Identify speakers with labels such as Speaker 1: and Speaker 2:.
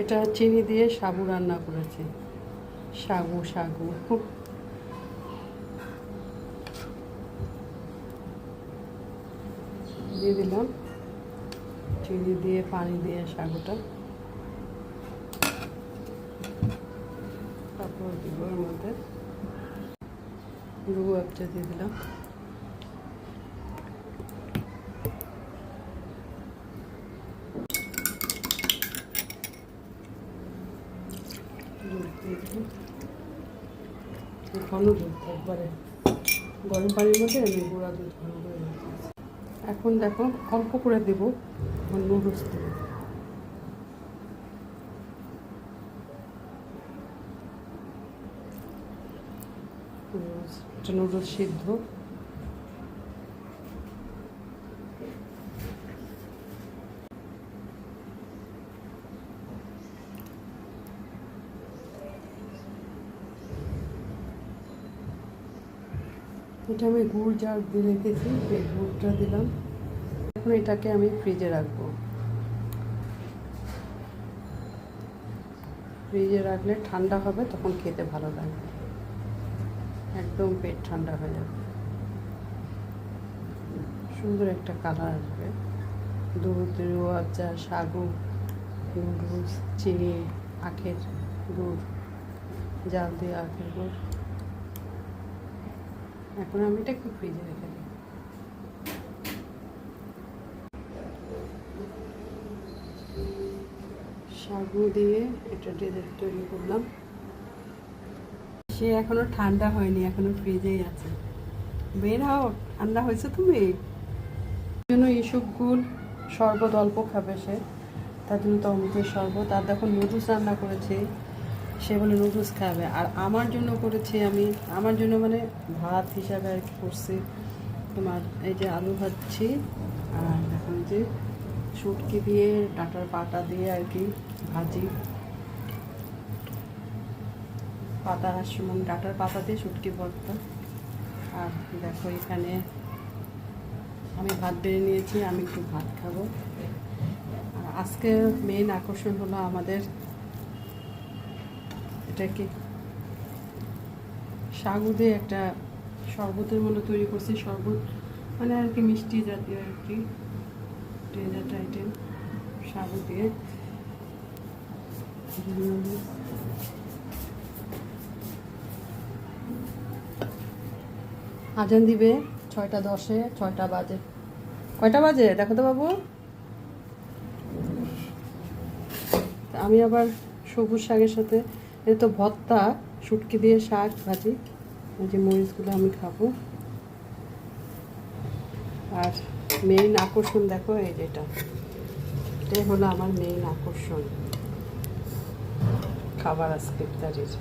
Speaker 1: এটা চিনি দিয়ে সাবু রান্না করেছি। সাগু সাগু। দিয়ে দিলাম। চিনি দিয়ে, পানি দিয়ে সাগুটা। তারপর দিব এর মধ্যে রু আপটা দিয়ে দিলাম। দুধ দিয়ে দিলাম ঘন দুধ একবারে গরম পানির মধ্যে আমি গুঁড়া দুধ ঘন করে এখন দেখো, অল্প করে দেব নুডলস দেবো নুডলস সিদ্ধ। এটা আমি গুড় যা দিয়ে রেখেছি, সেই গুড়টা দিলাম। এখন এটাকে আমি ফ্রিজে রাখব। ফ্রিজে রাখলে ঠান্ডা হবে, তখন খেতে ভালো লাগবে একদম পেট ঠান্ডা হয়ে যাবে। সুন্দর একটা কালার আসবে। দুধ রুয়াবজা সাগু নুডলস চিনি, আখের গুড়, জাল দিয়ে আখের গুড়। এখন আমি এটা একটু ফ্রিজে রেখে দিই। সাগু দিয়ে এটা ডেজার্ট তৈরি করলাম। সে এখনও ঠান্ডা হয়নি, এখনও ফ্রিজেই আছে। বের হও, ঠান্ডা হয়েছে তুমি? জন্য ইসুকগুল শরবত অল্প খাবে সে। তার জন্য তরমুজের শরবত। আর দেখো নুডলস রান্না করেছি। সে বলে নুডলস খাবে। আর আমার জন্য করেছি আমি, আমার জন্য মানে ভাত হিসাবে আর কি করছি। তোমার এই যে আলু ভাজছি, আর এখন যে শুটকি দিয়ে ডাটার পাটা দিয়ে আর কি ভাজি। পাতা মানে ডাটার পাতা দিয়ে শুটকি ভর্তা। আর দেখো এখানে আমি ভাত বেড়ে নিয়েছি, আমি একটু ভাত খাব। আজকে মেন আকর্ষণ হলো আমাদের এটা কি সাগু দিয়ে একটা শরবতের মতো তৈরি করছি, শরবত মানে আর কি মিষ্টি জাতীয় আর কি। ডেজার্ট আইটেম সাগু দিয়ে। আজান দিবে ছয়টা দশে, ছয়টা বাজে। কয়টা বাজে? দেখো তো বাবু। আমি আবার সবুজ শাকের সাথে এটা তো ভর্তা, শুটকি দিয়ে শাক ভাজি, এই যে মরিচগুলো আমি খাব। আর মেইন আকর্ষণ দেখো, এই যেটা এটাই হলো আমার মেইন আকর্ষণ। খাবার আজকে ইফতারির